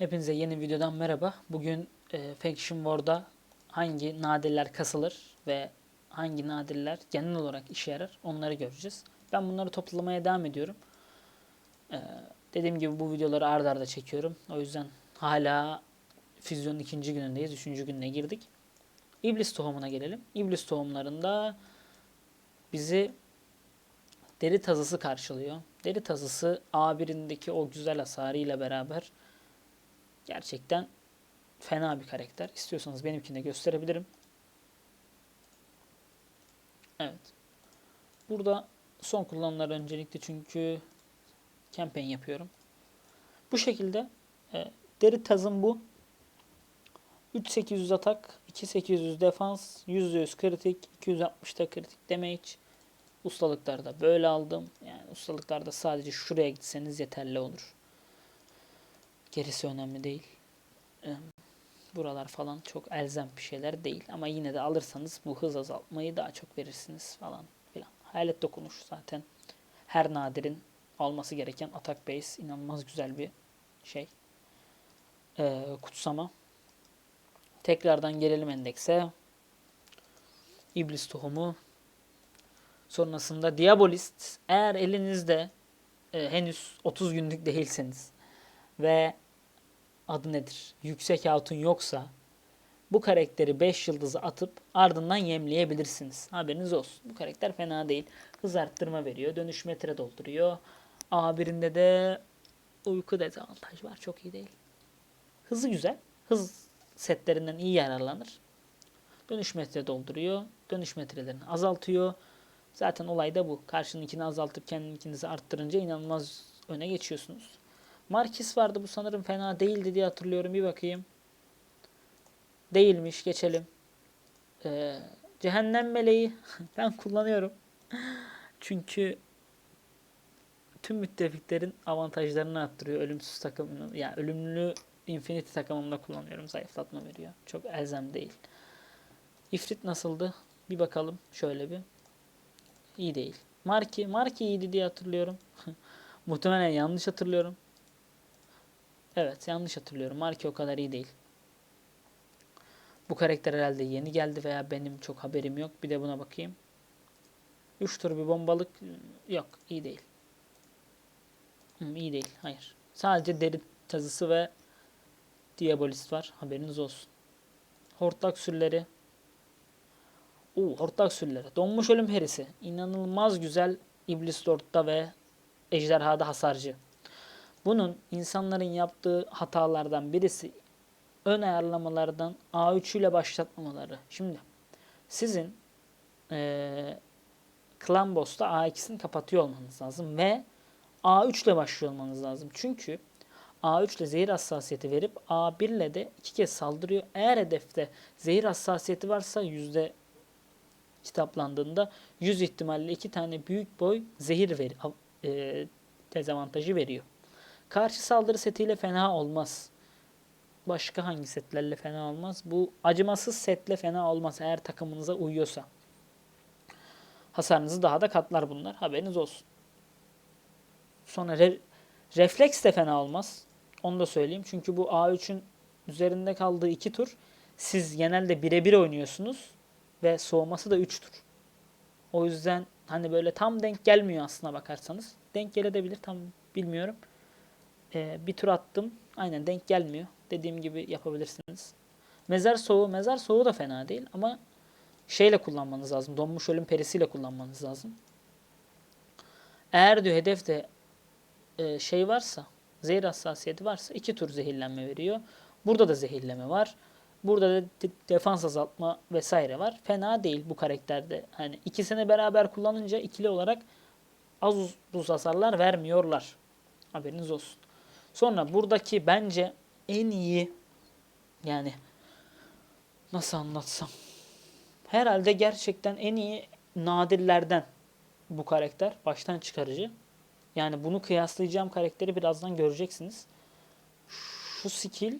Hepinize yeni videodan merhaba. Bugün e, Faction War'da hangi nadirler kasılır ve hangi nadirler genel olarak işe yarar onları göreceğiz. Ben bunları toplamaya devam ediyorum. E, dediğim gibi bu videoları ard arda çekiyorum. O yüzden hala füzyonun ikinci günündeyiz. Üçüncü gününe girdik. İblis tohumuna gelelim. İblis tohumlarında bizi deri tazısı karşılıyor. Deri tazısı A1'indeki o güzel hasarıyla beraber gerçekten fena bir karakter. İstiyorsanız benimkini de gösterebilirim. Evet. Burada son kullanımlar öncelikli çünkü campaign yapıyorum. Bu şekilde e, deri tazım bu. 3800 atak, 2800 defans, %100 kritik, 260'da kritik damage. Ustalıklarda böyle aldım. Yani ustalıklarda sadece şuraya gitseniz yeterli olur. Gerisi önemli değil. Buralar falan çok elzem bir şeyler değil. Ama yine de alırsanız bu hız azaltmayı daha çok verirsiniz falan filan. Hayalet dokunuş zaten her nadirin alması gereken atak base. inanılmaz güzel bir şey. Ee, kutsama. Tekrardan gelelim endekse. İblis tohumu. Sonrasında Diabolist. Eğer elinizde e, henüz 30 günlük değilseniz ve adı nedir? Yüksek altın yoksa bu karakteri 5 yıldızı atıp ardından yemleyebilirsiniz. Haberiniz olsun. Bu karakter fena değil. Hız arttırma veriyor. Dönüş metre dolduruyor. A1'inde de uyku dezavantaj var. Çok iyi değil. Hızı güzel. Hız setlerinden iyi yararlanır. Dönüş metre dolduruyor. Dönüş metrelerini azaltıyor. Zaten olay da bu. Karşınınkini azaltıp kendininkinizi arttırınca inanılmaz öne geçiyorsunuz. Marquis vardı bu sanırım fena değildi diye hatırlıyorum. Bir bakayım. Değilmiş. Geçelim. Ee, cehennem meleği ben kullanıyorum. Çünkü tüm müttefiklerin avantajlarını arttırıyor. Ölümsüz takımını yani ölümlü Infinity takımımda kullanıyorum. Zayıflatma veriyor. Çok elzem değil. İfrit nasıldı? Bir bakalım şöyle bir. İyi değil. Marki, Marki iyiydi diye hatırlıyorum. Muhtemelen yanlış hatırlıyorum. Evet yanlış hatırlıyorum. Marki o kadar iyi değil. Bu karakter herhalde yeni geldi veya benim çok haberim yok. Bir de buna bakayım. 3 tur bir bombalık yok. iyi değil. Hmm, iyi değil. Hayır. Sadece deri tazısı ve Diabolist var. Haberiniz olsun. Hortlak sürüleri. Oo, hortlak sürüleri. Donmuş ölüm perisi. İnanılmaz güzel İblis Lord'da ve Ejderhada hasarcı. Bunun insanların yaptığı hatalardan birisi ön ayarlamalardan A3 ile başlatmamaları. Şimdi sizin Clan Boss'ta A2'sini kapatıyor olmanız lazım ve A3 ile başlıyor olmanız lazım. Çünkü A3 ile zehir hassasiyeti verip A1 ile de iki kez saldırıyor. Eğer hedefte zehir hassasiyeti varsa yüzde kitaplandığında 100 ihtimalle iki tane büyük boy zehir veri, e, dezavantajı veriyor. Karşı saldırı setiyle fena olmaz. Başka hangi setlerle fena olmaz? Bu acımasız setle fena olmaz eğer takımınıza uyuyorsa. Hasarınızı daha da katlar bunlar. Haberiniz olsun. Sonra re refleks de fena olmaz. Onu da söyleyeyim. Çünkü bu A3'ün üzerinde kaldığı iki tur siz genelde birebir oynuyorsunuz ve soğuması da 3 tur. O yüzden hani böyle tam denk gelmiyor aslına bakarsanız. Denk gelebilir tam bilmiyorum. Ee, bir tur attım. Aynen denk gelmiyor. Dediğim gibi yapabilirsiniz. Mezar soğuğu, mezar soğuğu da fena değil ama şeyle kullanmanız lazım. Donmuş ölüm perisiyle kullanmanız lazım. Eğer diyor hedefte e, şey varsa, zehir hassasiyeti varsa iki tur zehirlenme veriyor. Burada da zehirleme var. Burada da defans azaltma vesaire var. Fena değil bu karakterde. Hani ikisini beraber kullanınca ikili olarak az uz hasarlar vermiyorlar. Haberiniz olsun. Sonra buradaki bence en iyi yani nasıl anlatsam herhalde gerçekten en iyi nadirlerden bu karakter baştan çıkarıcı. Yani bunu kıyaslayacağım karakteri birazdan göreceksiniz. Şu skill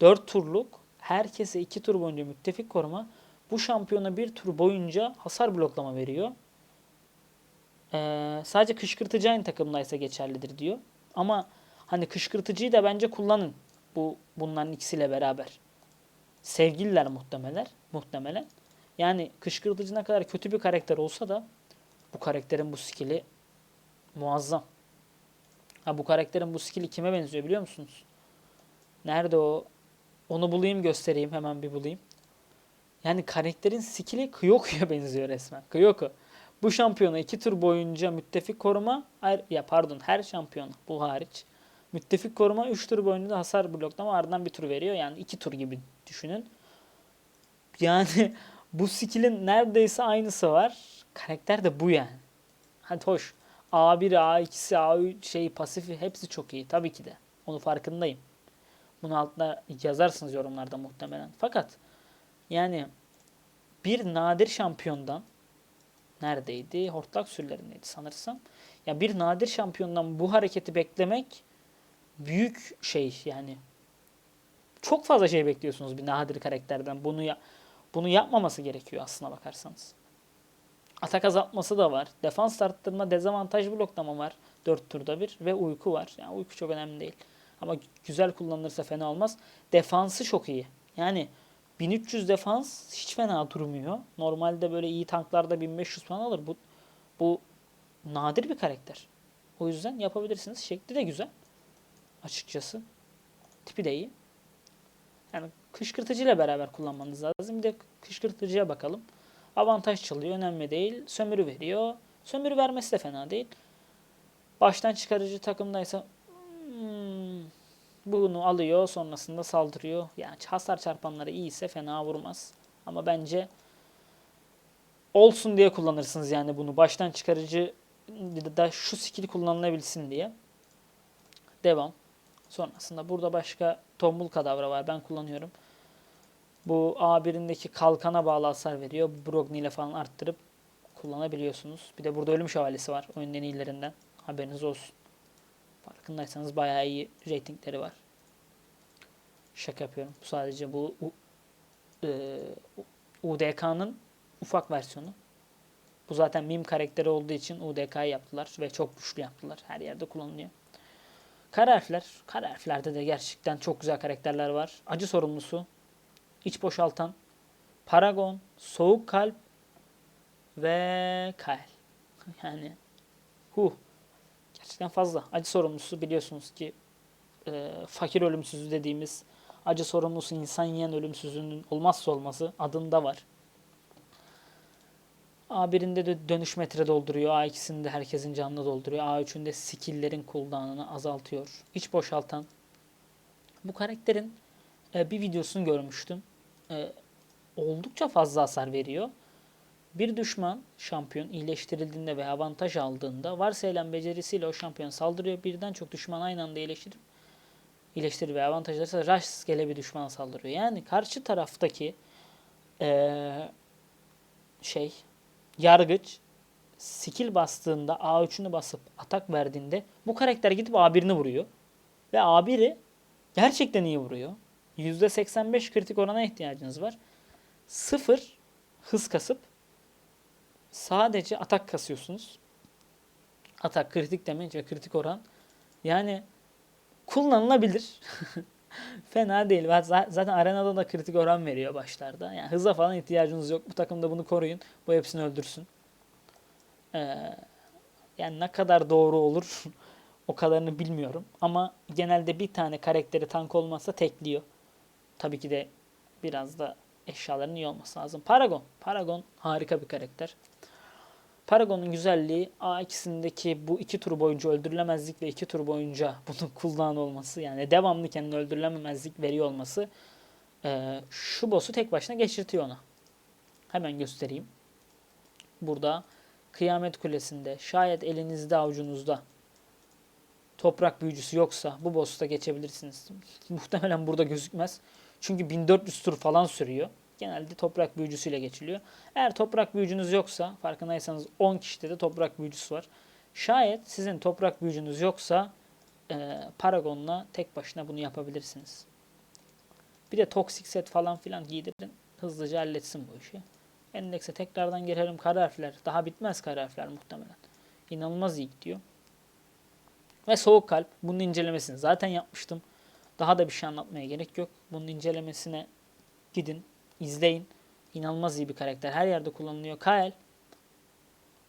4 turluk herkese 2 tur boyunca müttefik koruma bu şampiyona bir tur boyunca hasar bloklama veriyor. Ee, sadece kışkırtıcı takımdaysa geçerlidir diyor. Ama Hani kışkırtıcıyı da bence kullanın. Bu bunların ikisiyle beraber. Sevgililer muhtemelen. Muhtemelen. Yani kışkırtıcı ne kadar kötü bir karakter olsa da bu karakterin bu skill'i muazzam. Ha bu karakterin bu skill'i kime benziyor biliyor musunuz? Nerede o? Onu bulayım göstereyim. Hemen bir bulayım. Yani karakterin skill'i Kyoku'ya benziyor resmen. Kyoku. Bu şampiyona iki tur boyunca müttefik koruma, ya pardon her şampiyona bu hariç. Müttefik koruma 3 tur boyunca da hasar bloklama ardından bir tur veriyor. Yani 2 tur gibi düşünün. Yani bu skill'in neredeyse aynısı var. Karakter de bu yani. Hadi hoş. A1, A2'si, A3 şey pasifi hepsi çok iyi tabii ki de. Onu farkındayım. Bunu altına yazarsınız yorumlarda muhtemelen. Fakat yani bir nadir şampiyondan neredeydi? Hortlak sürülerindeydi sanırsam. Ya bir nadir şampiyondan bu hareketi beklemek büyük şey yani. Çok fazla şey bekliyorsunuz bir nadir karakterden. Bunu ya bunu yapmaması gerekiyor aslına bakarsanız. Atak azaltması da var. Defans arttırma, dezavantaj bloklama var. 4 turda bir ve uyku var. Yani uyku çok önemli değil. Ama güzel kullanılırsa fena olmaz. Defansı çok iyi. Yani 1300 defans hiç fena durmuyor. Normalde böyle iyi tanklarda 1500 falan alır. Bu, bu nadir bir karakter. O yüzden yapabilirsiniz. Şekli de güzel. Açıkçası. Tipi de iyi. Yani kışkırtıcıyla beraber kullanmanız lazım. Bir de kışkırtıcıya bakalım. Avantaj çalıyor. Önemli değil. Sömürü veriyor. Sömürü vermesi de fena değil. Baştan çıkarıcı takımdaysa hmm, bunu alıyor. Sonrasında saldırıyor. Yani hasar çarpanları iyiyse fena vurmaz. Ama bence olsun diye kullanırsınız yani bunu. Baştan çıkarıcı da şu skill kullanılabilsin diye. Devam. Sonrasında burada başka tombul kadavra var. Ben kullanıyorum. Bu A1'indeki kalkana bağlı hasar veriyor. Brogni ile falan arttırıp kullanabiliyorsunuz. Bir de burada ölüm şövalyesi var. Oyunun en iyilerinden. Haberiniz olsun. Farkındaysanız bayağı iyi reytingleri var. Şaka yapıyorum. Sadece bu e, UDK'nın ufak versiyonu. Bu zaten mim karakteri olduğu için UDK'yı yaptılar ve çok güçlü yaptılar. Her yerde kullanılıyor. Kara harfler. Kara harflerde de gerçekten çok güzel karakterler var. Acı sorumlusu. iç boşaltan. Paragon. Soğuk kalp. Ve Kael. Yani hu. Gerçekten fazla. Acı sorumlusu biliyorsunuz ki e, fakir ölümsüzü dediğimiz acı sorumlusu insan yiyen ölümsüzünün olmazsa olması adında var. A1'inde de dönüş metre dolduruyor. A2'sinde herkesin canını dolduruyor. A3'ünde skill'lerin cooldown'ını azaltıyor. Hiç boşaltan. Bu karakterin e, bir videosunu görmüştüm. E, oldukça fazla hasar veriyor. Bir düşman şampiyon iyileştirildiğinde ve avantaj aldığında varsayılan becerisiyle o şampiyon saldırıyor. Birden çok düşman aynı anda iyileştirip iyileştirir ve avantaj alırsa rastgele bir düşmana saldırıyor. Yani karşı taraftaki ee, şey yargıç skill bastığında A3'ünü basıp atak verdiğinde bu karakter gidip A1'ini vuruyor. Ve A1'i gerçekten iyi vuruyor. %85 kritik orana ihtiyacınız var. 0 hız kasıp sadece atak kasıyorsunuz. Atak, kritik damage ve kritik oran. Yani kullanılabilir. Fena değil. Zaten arenada da kritik oran veriyor başlarda. Yani hıza falan ihtiyacınız yok. Bu takımda bunu koruyun. Bu hepsini öldürsün. Ee, yani ne kadar doğru olur o kadarını bilmiyorum. Ama genelde bir tane karakteri tank olmazsa tekliyor. Tabii ki de biraz da eşyaların iyi olması lazım. Paragon. Paragon harika bir karakter. Paragon'un güzelliği A2'sindeki bu iki tur boyunca öldürülemezlik ve iki tur boyunca bunun cooldown olması yani devamlı kendini öldürülememezlik veriyor olması e, şu boss'u tek başına geçirtiyor ona. Hemen göstereyim. Burada Kıyamet Kulesi'nde şayet elinizde avucunuzda toprak büyücüsü yoksa bu boss'u da geçebilirsiniz. Muhtemelen burada gözükmez. Çünkü 1400 tur falan sürüyor genelde toprak büyücüsüyle geçiliyor. Eğer toprak büyücünüz yoksa farkındaysanız 10 kişide de toprak büyücüsü var. Şayet sizin toprak büyücünüz yoksa e, Paragon'la tek başına bunu yapabilirsiniz. Bir de toksik set falan filan giydirin. Hızlıca halletsin bu işi. Endekse tekrardan gelelim kara harfler. Daha bitmez kara harfler muhtemelen. İnanılmaz iyi gidiyor. Ve soğuk kalp. Bunun incelemesini zaten yapmıştım. Daha da bir şey anlatmaya gerek yok. Bunun incelemesine gidin, izleyin. İnanılmaz iyi bir karakter. Her yerde kullanılıyor. Kael.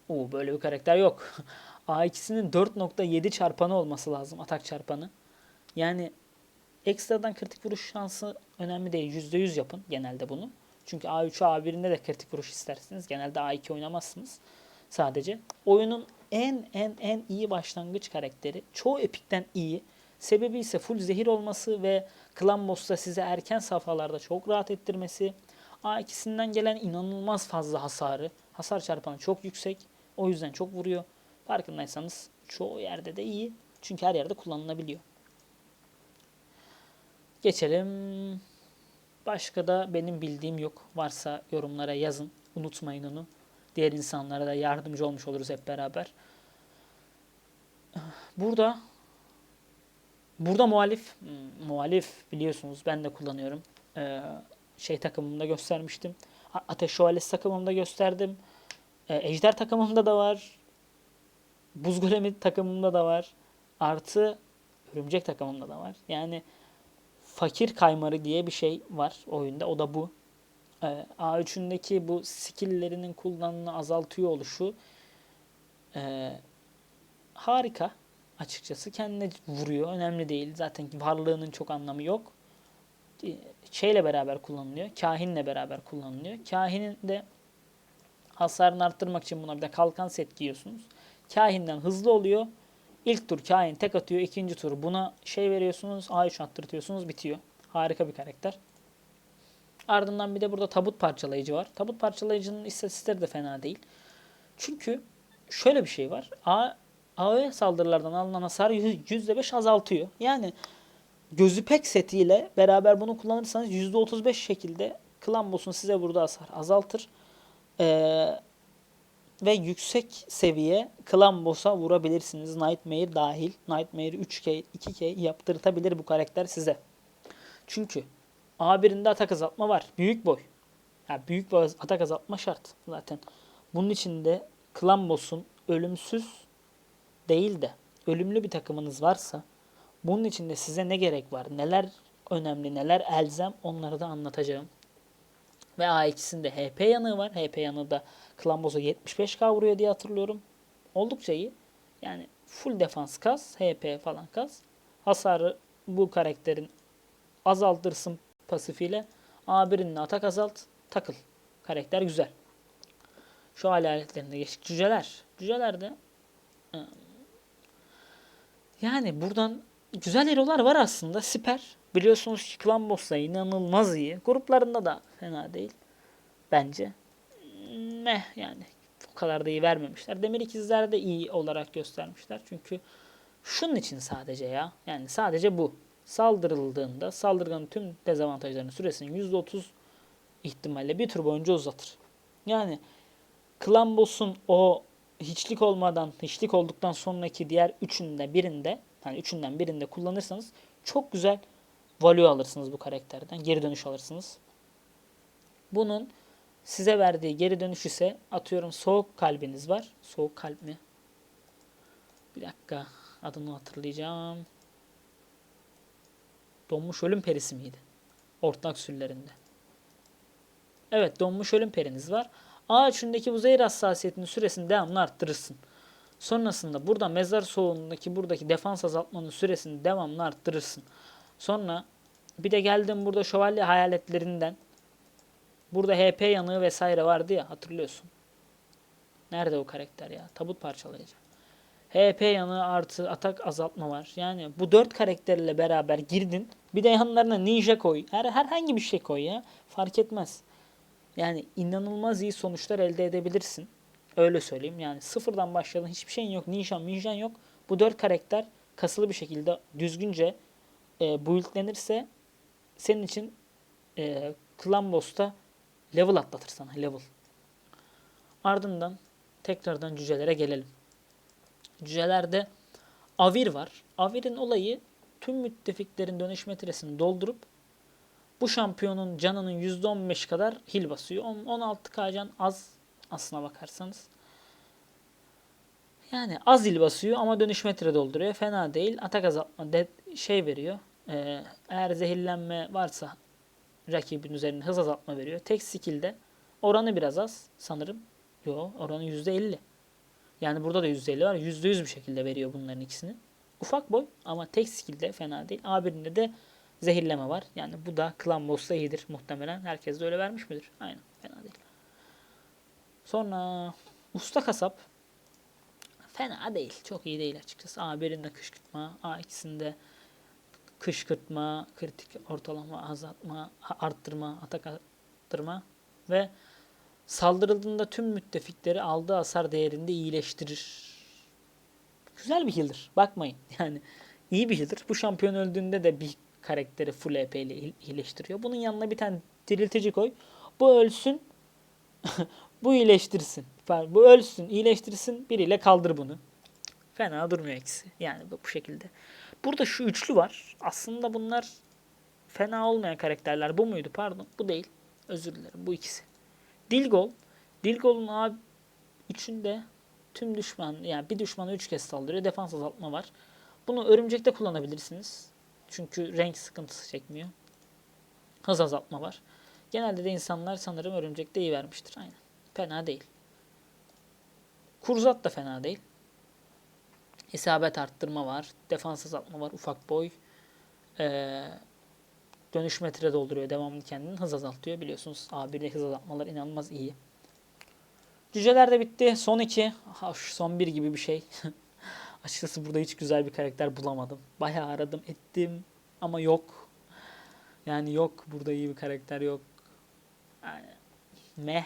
Oo böyle bir karakter yok. A2'sinin 4.7 çarpanı olması lazım. Atak çarpanı. Yani ekstradan kritik vuruş şansı önemli değil. %100 yapın genelde bunu. Çünkü A3 A1'inde de kritik vuruş istersiniz. Genelde A2 oynamazsınız sadece. Oyunun en en en iyi başlangıç karakteri. Çoğu epikten iyi. Sebebi ise full zehir olması ve Clan Boss'ta size erken safhalarda çok rahat ettirmesi. A2'sinden gelen inanılmaz fazla hasarı. Hasar çarpanı çok yüksek. O yüzden çok vuruyor. Farkındaysanız çoğu yerde de iyi. Çünkü her yerde kullanılabiliyor. Geçelim. Başka da benim bildiğim yok. Varsa yorumlara yazın. Unutmayın onu. Diğer insanlara da yardımcı olmuş oluruz hep beraber. Burada burada muhalif hmm, muhalif biliyorsunuz ben de kullanıyorum. Ee, şey takımımda göstermiştim. Ateş Şövalyesi takımımda gösterdim. Ee, Ejder takımımda da var. Buz Golemi takımımda da var. Artı Örümcek takımımda da var. Yani fakir kaymarı diye bir şey var oyunda. O da bu. Ee, A3'ündeki bu skill'lerinin kullanımını azaltıyor oluşu ee, harika açıkçası. Kendine vuruyor. Önemli değil. Zaten varlığının çok anlamı yok. Şeyle beraber kullanılıyor. Kahinle beraber kullanılıyor. Kahinin de hasarını arttırmak için buna bir de kalkan set giyiyorsunuz. Kahinden hızlı oluyor. İlk tur kahin tek atıyor. ikinci tur buna şey veriyorsunuz. A3 attırtıyorsunuz. Bitiyor. Harika bir karakter. Ardından bir de burada tabut parçalayıcı var. Tabut parçalayıcının istatistikleri de fena değil. Çünkü şöyle bir şey var. A, AOE saldırılardan alınan hasar %5 azaltıyor. Yani gözü pek setiyle beraber bunu kullanırsanız %35 şekilde klan boss'un size burada hasar azaltır. Ee, ve yüksek seviye klan boss'a vurabilirsiniz. Nightmare dahil. Nightmare 3K, 2K yaptırtabilir bu karakter size. Çünkü A1'inde atak azaltma var. Büyük boy. Yani büyük bir atak azaltma şart zaten. Bunun içinde klan boss'un ölümsüz değil de ölümlü bir takımınız varsa bunun içinde size ne gerek var? Neler önemli, neler elzem onları da anlatacağım. Ve A2'sinde HP yanığı var. HP yanığı da Klan Boss'a 75k vuruyor diye hatırlıyorum. Oldukça iyi. Yani full defans kas, HP falan kas. Hasarı bu karakterin azaltırsın pasifiyle. A1'in atak azalt, takıl. Karakter güzel. Şu aletlerinde geçtik. Cüceler. Cüceler de ıı, yani buradan güzel hero'lar var aslında. Siper. Biliyorsunuz ki Clan inanılmaz iyi. Gruplarında da fena değil. Bence. Meh yani. O kadar da iyi vermemişler. Demir ikizler de iyi olarak göstermişler. Çünkü şunun için sadece ya. Yani sadece bu. Saldırıldığında saldırganın tüm dezavantajlarının süresini %30 ihtimalle bir tur boyunca uzatır. Yani Clan o hiçlik olmadan, hiçlik olduktan sonraki diğer üçünde birinde, hani üçünden birinde kullanırsanız çok güzel value alırsınız bu karakterden. Geri dönüş alırsınız. Bunun size verdiği geri dönüş ise atıyorum soğuk kalbiniz var. Soğuk kalp mi? Bir dakika adını hatırlayacağım. Donmuş ölüm perisi miydi? Ortak sürülerinde. Evet donmuş ölüm periniz var. A üçündeki bu zehir hassasiyetinin süresini devamlı arttırırsın. Sonrasında burada mezar soğuğundaki buradaki defans azaltmanın süresini devamlı arttırırsın. Sonra bir de geldim burada şövalye hayaletlerinden. Burada HP yanığı vesaire vardı ya hatırlıyorsun. Nerede o karakter ya? Tabut parçalayıcı. HP yanığı artı atak azaltma var. Yani bu dört karakterle beraber girdin. Bir de yanlarına ninja koy. Her, herhangi bir şey koy ya. Fark etmez. Yani inanılmaz iyi sonuçlar elde edebilirsin. Öyle söyleyeyim. Yani sıfırdan başladın. Hiçbir şeyin yok. Ninja, minjan yok. Bu dört karakter kasılı bir şekilde düzgünce e, buildlenirse senin için e, Clan Boss'ta level atlatır sana. Level. Ardından tekrardan cücelere gelelim. Cücelerde Avir var. Avir'in olayı tüm müttefiklerin dönüş metresini doldurup bu şampiyonun canının %15 kadar hil basıyor. 16k can az aslına bakarsanız. Yani az il basıyor ama dönüş metre dolduruyor. Fena değil. Atak azaltma de, şey veriyor. Ee, eğer zehirlenme varsa rakibin üzerine hız azaltma veriyor. Tek skill'de oranı biraz az sanırım. Yo oranı %50. Yani burada da %50 var. %100 bir şekilde veriyor bunların ikisini. Ufak boy ama tek skill'de fena değil. A1'inde de zehirleme var. Yani bu da Clan Boss'ta iyidir muhtemelen. Herkes de öyle vermiş midir? Aynen fena değil. Sonra usta kasap fena değil. Çok iyi değil açıkçası. A1'inde kışkırtma, A2'sinde kışkırtma, kritik ortalama azaltma, arttırma, atak arttırma ve saldırıldığında tüm müttefikleri aldığı hasar değerinde iyileştirir. Güzel bir healer. Bakmayın. Yani iyi bir healer. Bu şampiyon öldüğünde de bir karakteri full EP ile iyileştiriyor. Bunun yanına bir tane diriltici koy. Bu ölsün. bu iyileştirsin. Pardon, Bu ölsün, iyileştirsin. Biriyle kaldır bunu. Fena durmuyor ikisi. Yani bu, bu şekilde. Burada şu üçlü var. Aslında bunlar fena olmayan karakterler. Bu muydu? Pardon. Bu değil. Özür dilerim. Bu ikisi. Dilgol. Dilgol'un A üçünde tüm düşman yani bir düşmanı üç kez saldırıyor. Defans azaltma var. Bunu örümcekte kullanabilirsiniz. Çünkü renk sıkıntısı çekmiyor. Hız azaltma var. Genelde de insanlar sanırım örümcekte iyi vermiştir. Aynen. Fena değil. Kurzat da fena değil. İsabet arttırma var. Defans azaltma var. Ufak boy. Ee, dönüş metre dolduruyor. Devamlı kendini hız azaltıyor. Biliyorsunuz A1'de hız azaltmalar inanılmaz iyi. Cüceler de bitti. Son iki. Ha, şu son bir gibi bir şey. Açıkçası burada hiç güzel bir karakter bulamadım. Bayağı aradım ettim ama yok. Yani yok. Burada iyi bir karakter yok. Yani, meh.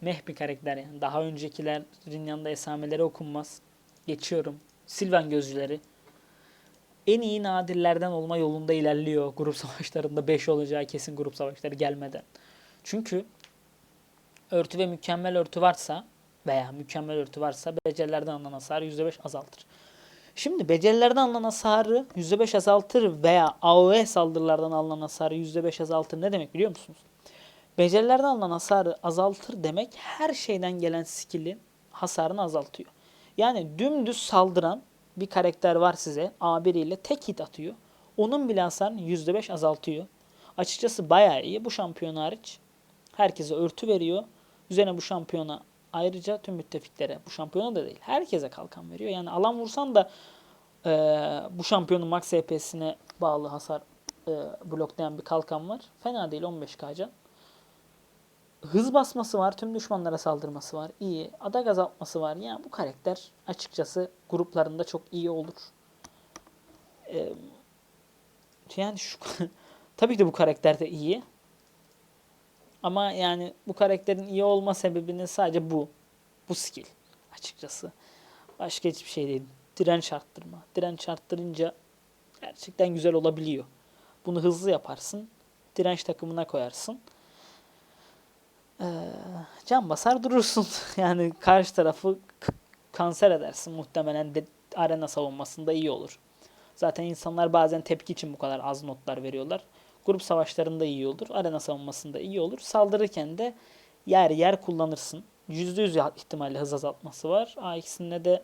Meh bir karakter yani. Daha öncekilerin yanında esameleri okunmaz. Geçiyorum. Silvan gözcüleri. En iyi nadirlerden olma yolunda ilerliyor. Grup savaşlarında 5 olacağı kesin grup savaşları gelmeden. Çünkü örtü ve mükemmel örtü varsa veya mükemmel örtü varsa becerilerden alınan hasarı %5 azaltır. Şimdi becerilerden alınan hasarı %5 azaltır veya AOE saldırılardan alınan hasarı %5 azaltır ne demek biliyor musunuz? Becerilerden alınan hasarı azaltır demek her şeyden gelen skill'in hasarını azaltıyor. Yani dümdüz saldıran bir karakter var size A1 ile tek hit atıyor. Onun bile hasarını %5 azaltıyor. Açıkçası bayağı iyi. Bu şampiyon hariç herkese örtü veriyor. Üzerine bu şampiyona ayrıca tüm müttefiklere bu şampiyona da değil herkese kalkan veriyor. Yani alan vursan da e, bu şampiyonun max HP'sine bağlı hasar e, bloklayan bir kalkan var. Fena değil 15k can. Hız basması var. Tüm düşmanlara saldırması var. İyi. Adak azaltması var. Yani bu karakter açıkçası gruplarında çok iyi olur. Ee, yani şu tabii ki de bu karakter de iyi. Ama yani bu karakterin iyi olma sebebinin sadece bu. Bu skill açıkçası. Başka hiçbir şey değil. Direnç arttırma. Direnç arttırınca gerçekten güzel olabiliyor. Bunu hızlı yaparsın. Direnç takımına koyarsın. Ee, can basar durursun. yani karşı tarafı kanser edersin. Muhtemelen de arena savunmasında iyi olur. Zaten insanlar bazen tepki için bu kadar az notlar veriyorlar. Grup savaşlarında iyi olur. Arena savunmasında iyi olur. Saldırırken de yer yer kullanırsın. %100 ihtimalle hız azaltması var. A2'sinde de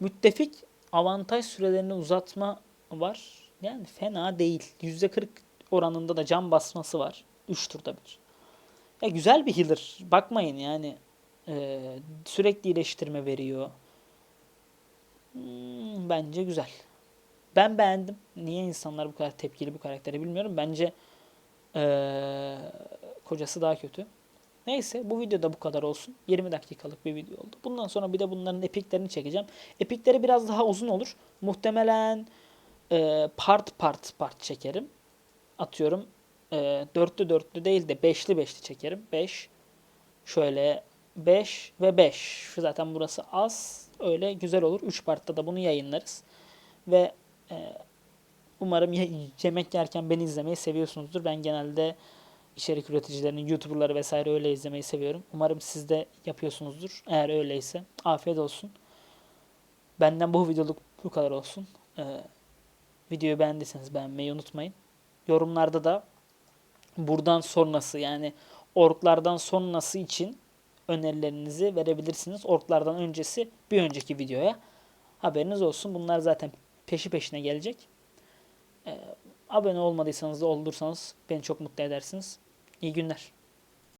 müttefik avantaj sürelerini uzatma var. Yani fena değil. %40 oranında da can basması var. 3 turda bir. Ya güzel bir healer. Bakmayın yani. Ee, sürekli iyileştirme veriyor. Hmm, bence güzel. Ben beğendim. Niye insanlar bu kadar tepkili bu karakteri bilmiyorum. Bence ee, kocası daha kötü. Neyse bu videoda bu kadar olsun. 20 dakikalık bir video oldu. Bundan sonra bir de bunların epiklerini çekeceğim. Epikleri biraz daha uzun olur. Muhtemelen e, part part part çekerim. Atıyorum e, dörtlü dörtlü değil de beşli beşli çekerim. 5 şöyle 5 ve 5. Şu zaten burası az. Öyle güzel olur. 3 partta da bunu yayınlarız. Ve e, umarım yemek yerken beni izlemeyi seviyorsunuzdur. Ben genelde içerik üreticilerinin, YouTuber'ları vesaire öyle izlemeyi seviyorum. Umarım siz de yapıyorsunuzdur. Eğer öyleyse afiyet olsun. Benden bu videoluk bu kadar olsun. Ee, videoyu beğendiyseniz beğenmeyi unutmayın. Yorumlarda da buradan sonrası yani orklardan sonrası için önerilerinizi verebilirsiniz. Orklardan öncesi bir önceki videoya. Haberiniz olsun. Bunlar zaten peşi peşine gelecek. Ee, abone olmadıysanız da olursanız beni çok mutlu edersiniz. İyi günler.